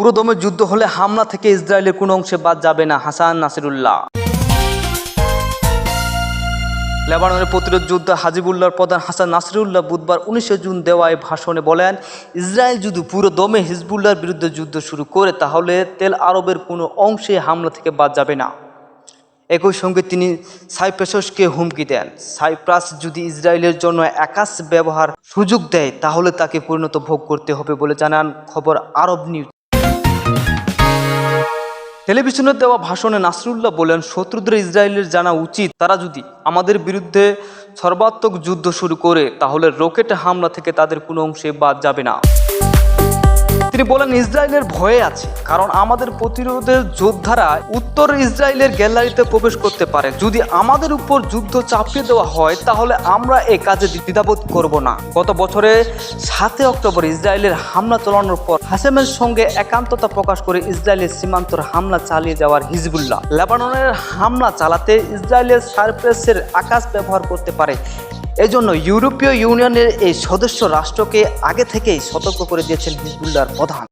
পুরো দমে যুদ্ধ হলে হামলা থেকে ইসরায়েলের কোনো অংশে বাদ যাবে না হাসান নাসিরুল্লাহ। লেবাননের প্রতিরোধ যুদ্ধ হাজিবুল্লাহর প্রধান হাসান নাসরুল্লাহ বুধবার উনিশে জুন দেওয়ায় ভাষণে বলেন, ইসরায়েল যদি পুরো দমে হিজবুল্লাহর বিরুদ্ধে যুদ্ধ শুরু করে, তাহলে তেল আরবের কোনো অংশে হামলা থেকে বাদ যাবে না। একই সঙ্গে তিনি সাইপ্রাসকে হুমকি দেন, সাইপ্রাস যদি ইসরায়েলের জন্য একাশ ব্যবহার সুযোগ দেয়, তাহলে তাকে পরিণত ভোগ করতে হবে বলে জানান খবর আরব নিউজ। টেলিভিশনে দেওয়া ভাষণে নাসরুল্লাহ বলেন, শত্রুদের ইসরায়েলের জানা উচিত। তারা যদি আমাদের বিরুদ্ধে সর্বাত্মক যুদ্ধ শুরু করে, তাহলে রকেট হামলা থেকে তাদের কোনো অংশে বাদ যাবে না। তিনি বলেন, ইসরায়েলের ভয়ে আছে, কারণ আমাদের প্রতিরোধের যোদ্ধারা উত্তর ইসরায়েলের গ্যালারিতে প্রবেশ করতে পারে। যদি আমাদের উপর যুদ্ধ চাপিয়ে দেওয়া হয়, তাহলে আমরা এ কাজে দ্বিধাবোধ করব না। গত বছরে সাতই অক্টোবর ইসরায়েলের হামলা চালানোর পর হাসেমের সঙ্গে একান্ততা প্রকাশ করে ইসরায়েলের সীমান্তর হামলা চালিয়ে যাওয়ার হিজবুল্লাহ। লেবাননের হামলা চালাতে ইসরায়েলের সারপ্রেসের আকাশ ব্যবহার করতে পারে। এজন্য ইউরোপীয় ইউনিয়নের এই সদস্য রাষ্ট্রকে আগে থেকেই সতর্ক করে দিয়েছেন হিজবুল্লাহর প্রধান।